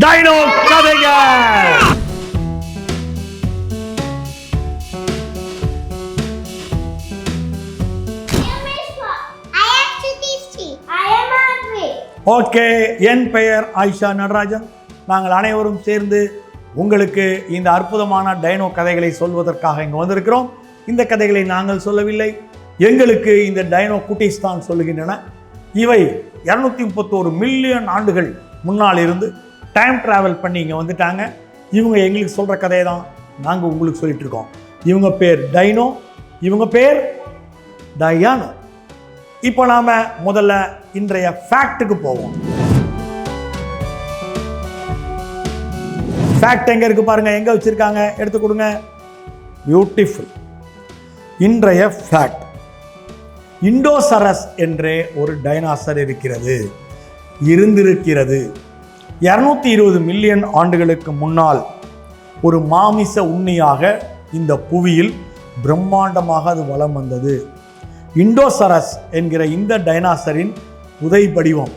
Dino கதைகள் okay என் பெயர் ஆயிஷா நடராஜன். நாங்கள் அனைவரும் சேர்ந்து உங்களுக்கு இந்த அற்புதமான டைனோ கதைகளை சொல்வதற்காக இங்கே வந்திருக்கிறோம். இந்த கதைகளை நாங்கள் சொல்லவில்லை. எங்களுக்கு இந்த டைனோ குட்டீஸ் தான் சொல்லுகின்றன. இவை இரநூத்தி முப்பத்தோரு மில்லியன் ஆண்டுகள் முன்னால் இருந்து டைம் ட்ராவல் பண்ணி இங்கே வந்துட்டாங்க. இவங்க எங்களுக்கு சொல்கிற கதையை தான் நாங்கள் உங்களுக்கு சொல்லிட்டு இருக்கோம் இவங்க பேர் டைனோ இவங்க பேர் டயானோ. இப்போ நாம் முதல்ல இன்றைய ஃபேக்ட்டுக்கு போவோம். ஃபேக்ட் எங்கே இருக்குது பாருங்கள் எங்கே வச்சுருக்காங்க? எடுத்து கொடுங்க. பியூட்டிஃபுல் இன்றைய ஃபேக்ட் இண்டோசரஸ் என்றே ஒரு டைனாசர் இருக்கிறது. இருந்திருக்கிறது. இரநூத்தி இருபது மில்லியன் ஆண்டுகளுக்கு முன்னால் ஒரு மாமிச உண்ணியாக இந்த புவியில் பிரம்மாண்டமாக அது வலம் வந்தது. இண்டோசரஸ் என்கிற இந்த டைனாசரின் புதை படிவம்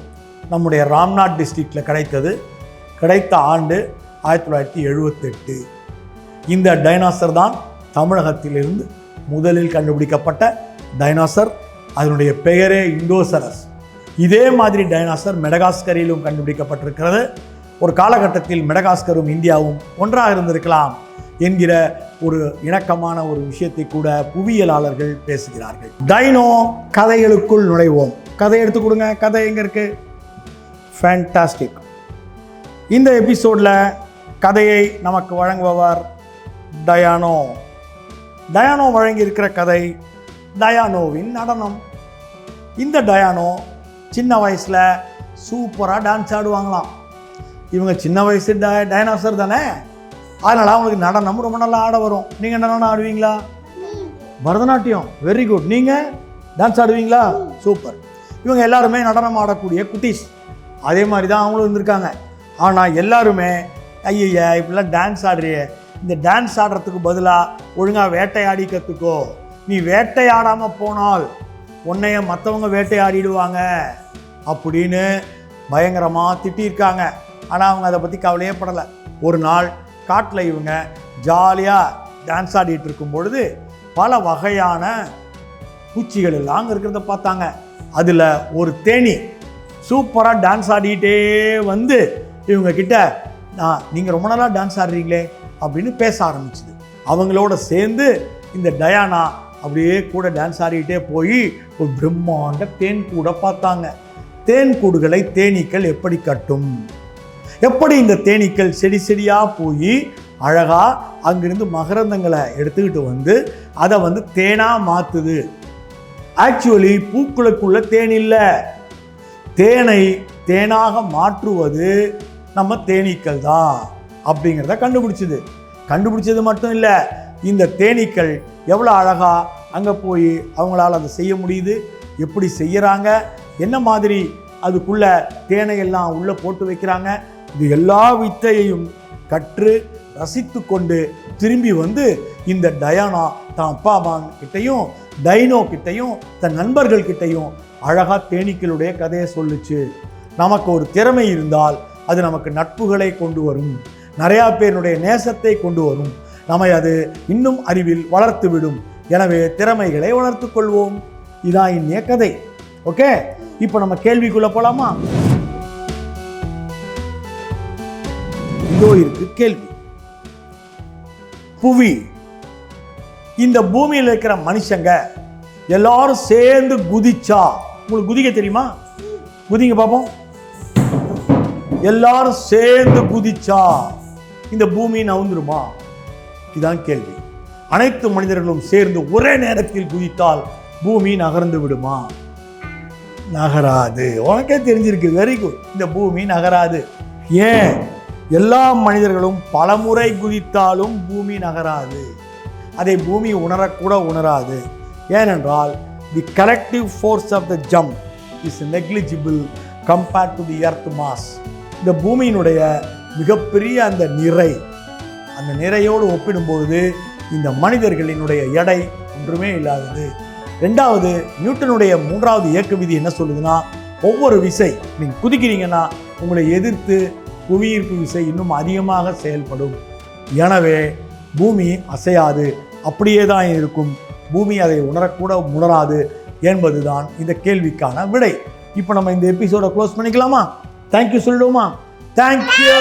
நம்முடைய ராம்நாத் டிஸ்ட்ரிக்டில் கிடைத்தது. கிடைத்த ஆண்டு ஆயிரத்தி தொள்ளாயிரத்தி எழுபத்தெட்டு இந்த டைனாசர் தான் தமிழகத்திலிருந்து முதலில் கண்டுபிடிக்கப்பட்ட டைனாசர். அதனுடைய பெயரே இண்டோசரஸ். இதே மாதிரி டைனாசர் மெடகாஸ்கரிலும் கண்டுபிடிக்கப்பட்டிருக்கிறது. ஒரு காலகட்டத்தில் மெடகாஸ்கரும் இந்தியாவும் ஒன்றாக இருந்திருக்கலாம் என்கிற ஒரு இணக்கமான ஒரு விஷயத்தை கூட புவியியலாளர்கள் பேசுகிறார்கள். டைனோ கதைகளுக்குள் நுழைவோம். கதை எடுத்து கொடுங்க. கதை எங்கே இருக்கு? ஃபேண்டாஸ்டிக் இந்த எபிசோடில் கதையை நமக்கு வழங்குபவர் டயானோ. டயானோ வழங்கியிருக்கிற கதை டயானோவின் நடனம். இந்த டயானோ சின்ன வயசில் சூப்பராக டான்ஸ் ஆடுவாங்களாம். இவங்க சின்ன வயசு ட டைனாசர் தானே? அதனால் அவங்களுக்கு நடனம் ரொம்ப நல்லா ஆட வரும். நீங்கள் நடனம் ஆடுவீங்களா? பரதநாட்டியம். வெரி குட் நீங்கள் டான்ஸ் ஆடுவீங்களா? சூப்பர் இவங்க எல்லாருமே நடனம் ஆடக்கூடிய குட்டீஸ். அதே மாதிரி தான் அவங்களும் இருந்திருக்காங்க. ஆனால் எல்லாருமே ஐயா இப்படிலாம் டான்ஸ் ஆடுறியே. இந்த டான்ஸ் ஆடுறதுக்கு பதிலாக ஒழுங்காக வேட்டையாடி கற்றுக்கோ நீ வேட்டையாடாமல் போனால் உன்னைய மற்றவங்க வேட்டையாடிடுவாங்க அப்படின்னு பயங்கரமாக திட்டியிருக்காங்க. ஆனால் அவங்க அதை பற்றி கவலையே படலை. ஒரு நாள் காட்டில் இவங்க ஜாலியாக டான்ஸ் ஆடிட்டு இருக்கும் பொழுது பல வகையான பூச்சிகள் எல்லாம் அங்கே இருக்கிறத பார்த்தாங்க. அதில் ஒரு தேனி சூப்பராக டான்ஸ் ஆடிக்கிட்டே வந்து இவங்க கிட்ட நான் நீங்கள் ரொம்ப நாளாக டான்ஸ் ஆடுறீங்களே அப்படின்னு பேச ஆரம்பிச்சுது. அவங்களோட சேர்ந்து இந்த டயானா அப்படியே கூட டான்ஸ் ஆடிக்கிட்டே போய் ஒரு பிரம்மாண்ட தேன் கூட பார்த்தாங்க. தேன் கூடுகளை தேனீக்கள் எப்படி கட்டும்? எப்படி இந்த தேனீக்கள் செடி செடியாக போய் அழகாக அங்கிருந்து மகரந்தங்களை எடுத்துக்கிட்டு வந்து அதை வந்து தேனாக மாற்றுது ஆக்சுவலி பூக்களுக்குள்ள தேன் இல்லை. தேனை தேனாக மாற்றுவது நம்ம தேனீக்கள் தான் அப்படிங்கிறத கண்டுபிடிச்சது. கண்டுபிடிச்சது மட்டும் இல்லை இந்த தேனீக்கள் எவ்வளோ அழகாக அங்கே போய் அவங்களால் அதை செய்ய முடியுது? எப்படி செய்கிறாங்க என்ன மாதிரி அதுக்குள்ளே தேனையெல்லாம் உள்ளே போட்டு வைக்கிறாங்க? இது எல்லா வித்தையையும் கற்று ரசித்து கொண்டு திரும்பி வந்து இந்த டயானா தான் அப்பா அம்மா கிட்டையும் டைனோ கிட்டையும் தன் நண்பர்கள் கிட்டையும் அழகாக தேனீக்களுடைய கதையை சொல்லுச்சு. நமக்கு ஒரு திறமை இருந்தால் அது நமக்கு நட்புகளை கொண்டு வரும். நிறையா பேருடைய நேசத்தை கொண்டு வரும். நம்மை அது இன்னும் அறிவில் வளர்த்துவிடும். எனவே திறமைகளை வளர்த்துக் கொள்வோம். இதான் இன்னைய கதை. ஓகே? இப்போ நம்ம கேள்விக்குள்ள போகலாமா இதோ இருக்கு கேள்வி. புவி. இந்த பூமியில் இருக்கிற மனுஷங்க எல்லாரும் சேர்ந்து குதிச்சா உங்களுக்கு குதிக்க தெரியுமா? குதிங்க பார்ப்போம் எல்லாரும் சேர்ந்து குதிச்சா இந்த பூமி நவுந்துருமா? இதான் கேள்வி. அனைத்து மனிதர்களும் சேர்ந்து ஒரே நேரத்தில் குதித்தால் பூமி நகர்ந்து விடுமா? நகராது. உனக்கே தெரிஞ்சிருக்கு. வெரி குட் இந்த பூமி நகராது. ஏன்? எல்லா மனிதர்களும் பலமுறை குதித்தாலும் பூமி நகராது. அதை பூமி உணரக்கூட உணராது. ஏனென்றால் the collective force of the jump is negligible compared to the earth mass இந்த பூமியினுடைய மிகப்பெரிய அந்த நிறை அந்த நிறையோடு ஒப்பிடும்பொழுது இந்த மனிதர்களினுடைய எடை ஒன்றுமே இல்லாதது. ரெண்டாவது நியூட்டனுடைய மூன்றாவது இயக்க விதி என்ன சொல்லுதுன்னா ஒவ்வொரு விசை நீங்கள் குதிக்கிறீங்கன்னா உங்களை எதிர்த்து புவியீர்ப்பு விசை இன்னும் அதிகமாக செயல்படும். எனவே பூமி அசையாது. அப்படியே தான் இருக்கும். பூமி அதை உணரக்கூட உணராது என்பதுதான் இந்த கேள்விக்கான விடை. இப்போ நம்ம இந்த எபிசோட க்ளோஸ் பண்ணிக்கலாமா? Thank you சொல்லிடுவோமா thank you